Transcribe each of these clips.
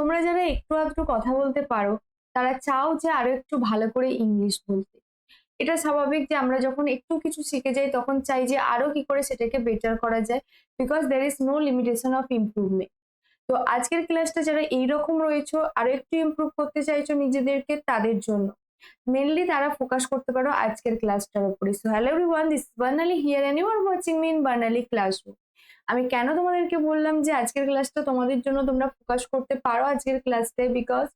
তোমরা যারা একটু আধটু কথা বলতে পারো, তারা চাও যে আরও একটু ভালো করে ইংলিশ বলতে। এটা স্বাভাবিক যে আমরা যখন একটু কিছু শিখে যাই, তখন চাই যে আরও কি করে সেটাকে বেটার করা যায় because there is no limitation of improvement তো আজকের ক্লাসটা যারা এইরকম রয়েছে, আরও একটু ইমপ্রুভ করতে চাইছো নিজেদেরকে, তাদের জন্য। মেনলি তারা ফোকাস করতে পারো আজকের ক্লাসটার উপরে। So hello everyone this Barnali here and you are watching me in Barnali classroom আমি কেন তোমাদেরকে বললাম যে আজকের ক্লাসটা তোমাদের জন্য তোমরা ফোকাস করতে পারো আজকের ক্লাসটায় বিকজ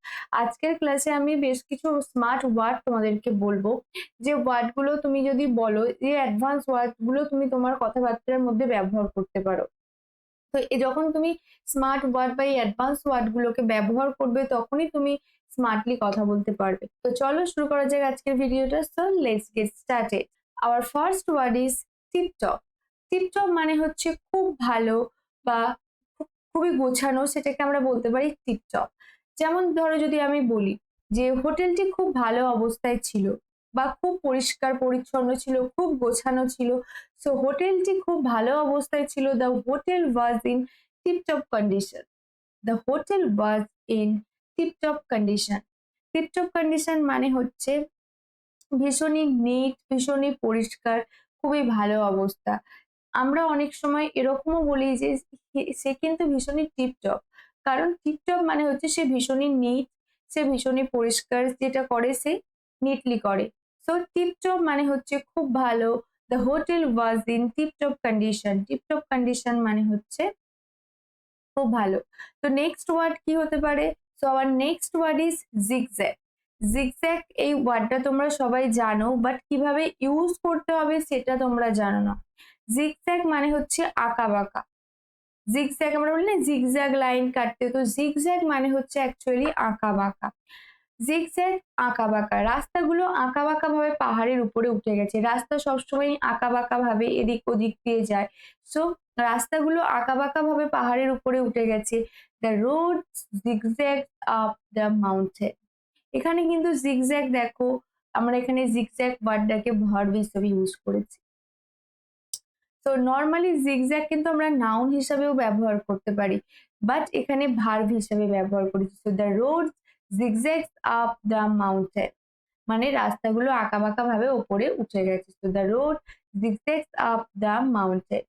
আজকের ক্লাসে আমি বেশ কিছু স্মার্ট ওয়ার্ড তোমাদেরকে বলব। যে ওয়ার্ডগুলো তুমি যদি বলো, যে অ্যাডভান্স ওয়ার্ডগুলো তুমি তোমার কথাবার্তার মধ্যে ব্যবহার করতে পারো। তো যখন তুমি স্মার্ট ওয়ার্ড বা এই অ্যাডভান্স ওয়ার্ডগুলোকে ব্যবহার করবে, তখনই তুমি স্মার্টলি কথা বলতে পারবে। তো চলো শুরু করা যাক আজকের ভিডিওটা so let's get started our first word is tiptop tiptop মানে হচ্ছে খুব ভালো বা খুবই গোছানো সেটাকে আমরা বলতে পারি টিপটপ। যেমন ধরো যদি আমি বলি যে হোটেলটি খুব ভালো অবস্থায় ছিল বা খুব পরিষ্কার পরিচ্ছন্ন ছিল, খুব গোছানো ছিল সো হোটেলটি খুব ভালো অবস্থায় ছিল the hotel was in tiptop condition the hotel was in tiptop condition tiptop condition মানে হচ্ছে ভীষণই নিট ভীষণই পরিষ্কার, খুবই ভালো অবস্থা। আমরা অনেক সময় এরকমও বলি যে সে কিন্তু ভীষণই টিপটপ কারণ টিপটপ মানে হচ্ছে সে ভীষণই নিট সে ভীষণই পরিষ্কার যেটা করে সে নিটলি করে। সো টিপটপ মানে হচ্ছে খুব ভালো। The hotel was in tiptop condition tiptop condition মানে হচ্ছে খুব ভালো। তো নেক্সট ওয়ার্ড কি হতে পারে? So our next word is zigzag zigzag এই ওয়ার্ডটা তোমরা সবাই জানো বাট কীভাবে ইউজ করতে হবে সেটা তোমরা জানো না। জিগজ্যাগ মানে হচ্ছে আঁকা বাঁকা। জিগজ্যাগ আমরা বলি না জিগজ্যাগ লাইন কাটতে, তো জিগজ্যাগ মানে হচ্ছে অ্যাকচুয়ালি আঁকা বাঁকা। জিগজ্যাগ আঁকা বাঁকা, রাস্তাগুলো আঁকা বাঁকা ভাবে পাহাড়ের উপরে উঠে গেছে। রাস্তা সবসময় আঁকা বাঁকা ভাবে এদিক ওদিক দিয়ে যায়। সো রাস্তাগুলো আঁকা বাঁকা ভাবে পাহাড়ের উপরে উঠে গেছে। The road zigzag up the mountain এখানে কিন্তু জিগজ্যাগ দেখো, আমরা এখানে জিগজ্যাগ ওয়ার্ডটাকে ভার্ব হিসেবে ইউজ করেছি। তো নর্মালি জিগজ্যাগ কিন্তু আমরা নাউন হিসাবেও ব্যবহার করতে পারি বাট এখানে ভার্ভ হিসাবে ব্যবহার করি। So the road zigzags up the mountain মানে রাস্তাগুলো আঁকা বাঁকা ভাবে ওপরে উঠে গেছে। So the road zigzags up the mountain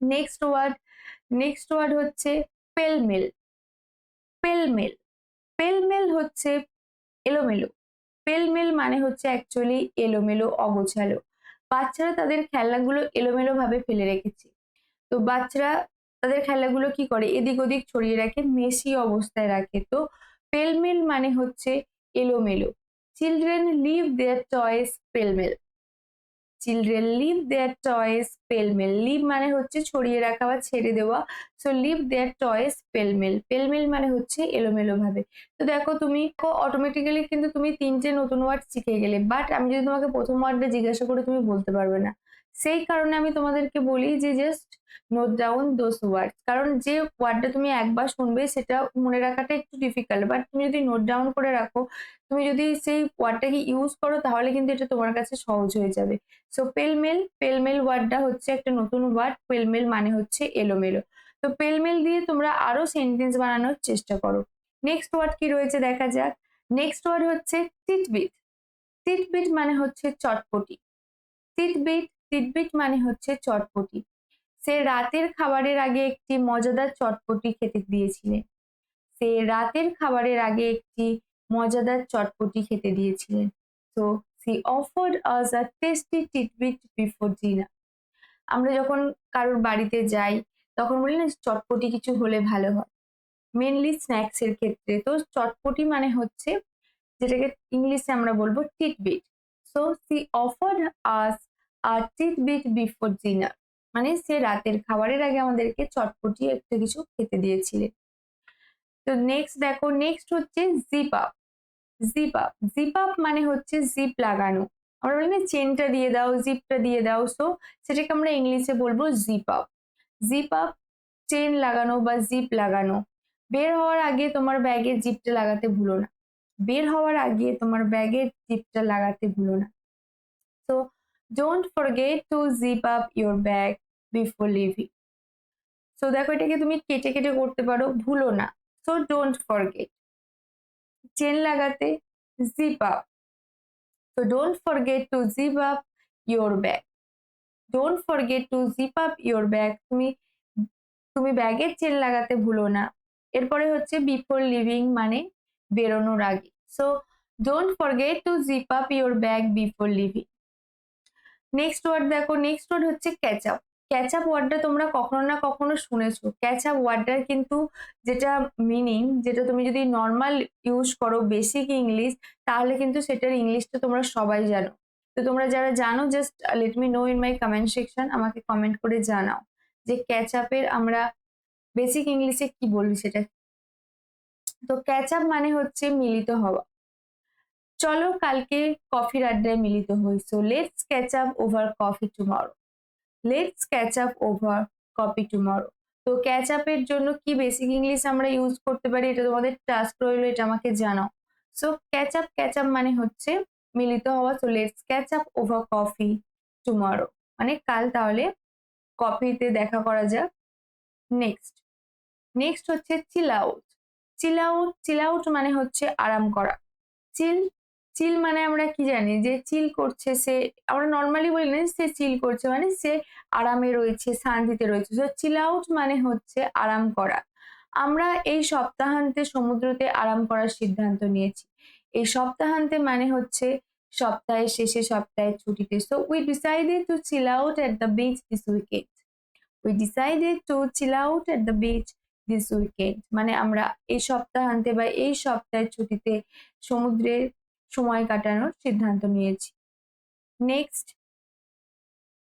next word next word হচ্ছে পেলমেল পেলমেল পেলমেল হচ্ছে এলোমেলো। পেলমেল মানে হচ্ছে অ্যাকচুয়ালি এলোমেলো, অগোছালো। বাচ্চারা তাদের খেলনাগুলো এলোমেলো ভাবে ফেলে রেখেছে। তো বাচ্চারা তাদের খেলনাগুলো কি করে? এদিক ওদিক ছড়িয়ে রাখে, মেশি অবস্থায় রাখে। তো পেলমেল মানে হচ্ছে এলোমেলো। Children leave their choice pellmell. Children leave their toys pellmell leave মানে হচ্ছে ছড়িয়ে রাখা বা ছেড়ে দেওয়া। So leave their toys pellmell pellmell মানে হচ্ছে এলোমেলো ভাবে। তো দেখো তুমি অটোমেটিক্যালি কিন্তু তুমি তিনটে নতুন ওয়ার্ড শিখে গেলে বাট আমি যদি তোমাকে প্রথম ওয়ার্ডটা জিজ্ঞাসা করে, তুমি বলতে পারবে না। সেই কারণে আমি তোমাদেরকে বলি যে just note down those word কারণ যে ওয়ার্ডটা তুমি একবার শুনবে, সেটা মনে রাখাটা একটু ডিফিকাল্ট বাট তুমি যদি নোট ডাউন করে রাখো, তুমি যদি সেই ওয়ার্ডটাকে ইউজ করো, তাহলে কিন্তু এটা তোমার কাছে সহজ হয়ে যাবে। সো পেলমেল পেলমেল ওয়ার্ডটা হচ্ছে একটা নতুন ওয়ার্ড পেলমেল মানে হচ্ছে এলোমেলো। তো পেলমেল দিয়ে তোমরা আরও সেন্টেন্স বানানোর চেষ্টা করো। নেক্সট ওয়ার্ড কি রয়েছে দেখা যাক। নেক্সট ওয়ার্ড হচ্ছে টিটবিট টিটবিট মানে হচ্ছে চটপটি। টিটবিট টিটবিট মানে হচ্ছে চটপটি। সে রাতের খাবারের আগে একটি মজাদার চটপটি খেতে দিয়েছিলেন সে রাতের খাবারের আগে একটি মজাদার চটপটি খেতে দিয়েছিলেন তো she offered us a tasty titbit before dinner আমরা যখন কারোর বাড়িতে যাই, তখন বলি, না, চটপটি কিছু হলে ভালো হয়। মেনলি স্ন্যাক্স এর ক্ষেত্রে। তো চটপটি মানে হচ্ছে, যেটাকে ইংলিশে আমরা বলব titbit so she offered us a titbit before dinner মানে সে রাতের খাবারের আগে আমাদেরকে চটপটি একটা কিছু খেতে দিয়েছিলেন। তো নেক্সট দেখো নেক্সট হচ্ছে zip up zip up zip up মানে হচ্ছে জিপ লাগানো। আমরা বলি না চেনটা দিয়ে দাও জিপটা দিয়ে দাও সো সেটাকে আমরা ইংলিশে বলব zip up zip up chain লাগানো বা জিপ লাগানো বের হওয়ার আগে তোমার ব্যাগের জিপটা লাগাতে ভুলো না। বের হওয়ার আগে তোমার ব্যাগের জিপটা লাগাতে ভুলো না। তো don't forget to zip up your bag before leaving so দেখো এটাকে তুমি কেটে কেটে করতে পারো, ভুলো না। সো ডোন্ট ফরগেট চেন লাগাতে জিপ আপ তো don't forget to zip up your bag Don't forget to zip up your bag তুমি তুমি ব্যাগের চেন লাগাতে ভুলো না। এরপরে হচ্ছে বিফোর লিভিং মানে বেরোনোর আগে। So don't forget to zip up your bag before leaving next word দেখো নেক্সট ওয়ার্ড হচ্ছে ক্যাচ আপ ক্যাচ আপ ওয়ার্ডটা তোমরা কখনো না কখনো শুনেছো। ক্যাচ আপ ওয়ার্ডটার কিন্তু যেটা মিনিং যেটা তুমি যদি নর্মাল ইউজ করো বেসিক ইংলিশ তাহলে কিন্তু সেটার ইংলিশটা তোমরা সবাই জানো। তো তোমরা যারা জানো just let me know in my comment section আমাকে কমেন্ট করে জানাও যে ক্যাচ আপের আমরা বেসিক ইংলিশে কি বলবি সেটা। তো ক্যাচ আপ মানে হচ্ছে মিলিত হওয়া। চলো কালকে কফির আড্ডায় মিলিত হই। So let's catch up over coffee tomorrow let's catch up over coffee tomorrow তো ক্যাচ আপের জন্য কি বেসিক ইংলিশ আমরা ইউজ করতে পারি? এটা তোমাদের টাস্ক রইল, এটা আমাকে জানাও। So catch up catch up মানে হচ্ছে মিলিত হওয়া। So let's catch up over coffee tomorrow মানে কাল তাহলে কফিতে দেখা করা যাক। নেক্সট নেক্সট হচ্ছে chill out chill out chill out মানে হচ্ছে আরাম করা। চিল চিল মানে আমরা কি জানি? যে চিল করছে সে, আমরা নর্মালি বলি না সে চিল করছে মানে সে আরামে রয়েছে, শান্তিতে রয়েছে। তো চিল আউট মানে হচ্ছে আরাম করা। আমরা এই সপ্তাহান্তে সমুদ্রতে আরাম করার সিদ্ধান্ত নিয়েছি। এই সপ্তাহান্তে মানে হচ্ছে সপ্তাহের শেষে সপ্তাহের ছুটিতে। So we decided to chill out at the beach this weekend we decided to chill out at the beach this weekend মানে আমরা এই সপ্তাহান্তে বা এই সপ্তাহের ছুটিতে সমুদ্রে সময় কাটানোর সিদ্ধান্ত নিয়েছি। নেক্সট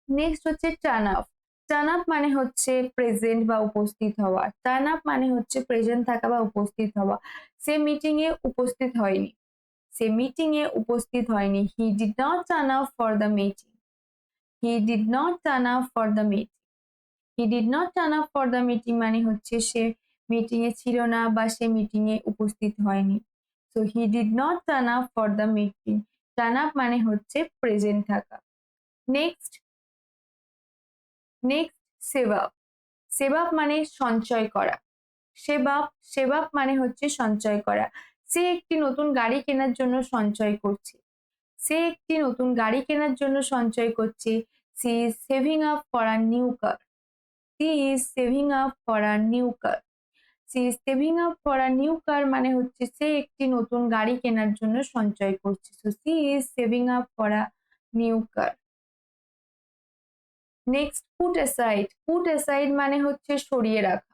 নেক্সট হচ্ছে টার্ন আপ টার্ন আপ মানে হচ্ছে প্রেজেন্ট বা উপস্থিত হওয়া। টার্ন আপ মানে হচ্ছে প্রেজেন্ট থাকা বা উপস্থিত হওয়া। সে মিটিং এ উপস্থিত হয়নি। সে মিটিং এ উপস্থিত হয়নি। He did not turn up for the meeting he did not turn up for the meeting he did not turn up for the meeting মানে হচ্ছে সে মিটিং এ ছিল না বা সে মিটিং এ উপস্থিত হয়নি। So he did not turn up for the meeting turn up মানে হচ্ছে প্রেজেন্ট থাকা। Next next save up. মানে সঞ্চয় করা। সেবাব সেবাব মানে হচ্ছে সঞ্চয় করা। সে একটি নতুন গাড়ি কেনার জন্য সঞ্চয় করছে। সে একটি নতুন গাড়ি কেনার জন্য সঞ্চয় করছে। She is saving up for a new car she is saving up for a new car she saving up for a new car মানে হচ্ছে সে একটি নতুন গাড়ি কেনার জন্য সঞ্চয় করছে। So she is saving up for a new car next put aside put aside মানে হচ্ছে সরিয়ে রাখা।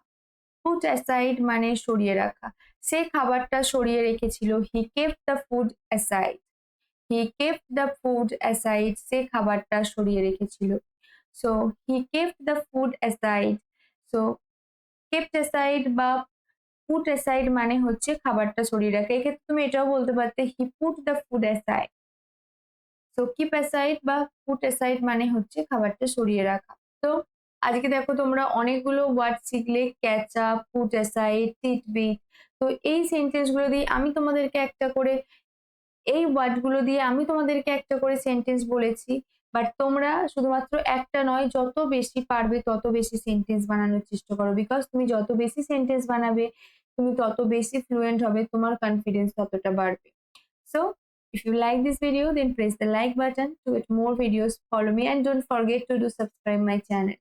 পুট অ্যাসাইড মানে সরিয়ে রাখা। সে খাবারটা সরিয়ে রেখেছিল। He kept the food aside he kept the food aside সে খাবারটা সরিয়ে রেখেছিল। So he kept the food aside so kept aside বা পুট অ্যাসাইড মানে হচ্ছে খাবারটা সরিয়ে রাখা। এক্ষেত্রে তুমি এটাও বলতে পারতে he put the food aside তো কিপ অ্যাসাইড বা পুট অ্যাসাইড মানে হচ্ছে খাবারটা সরিয়ে রাখা। তো, আজকে দেখো তোমরা অনেকগুলো ওয়ার্ড শিখলে ক্যাচা পুট অ্যাসাইড টিটবিট তো, এই সেন্টেন্সগুলো দিয়ে আমি তোমাদেরকে একটা করে, এই ওয়ার্ডগুলো দিয়ে আমি তোমাদেরকে একটা করে সেন্টেন্স বলেছি। বাট তোমরা শুধুমাত্র একটা নয়, যত বেশি পারবে, তত বেশি সেন্টেন্স বানানোর চেষ্টা করো। বিকজ তুমি যত বেশি সেন্টেন্স বানাবে, তুমি তত বেশি ফ্লুয়েন্ট হবে, তোমার কনফিডেন্স ততটা বাড়বে। So if you like this video then press the like button to get more videos follow me and don't forget to do subscribe my channel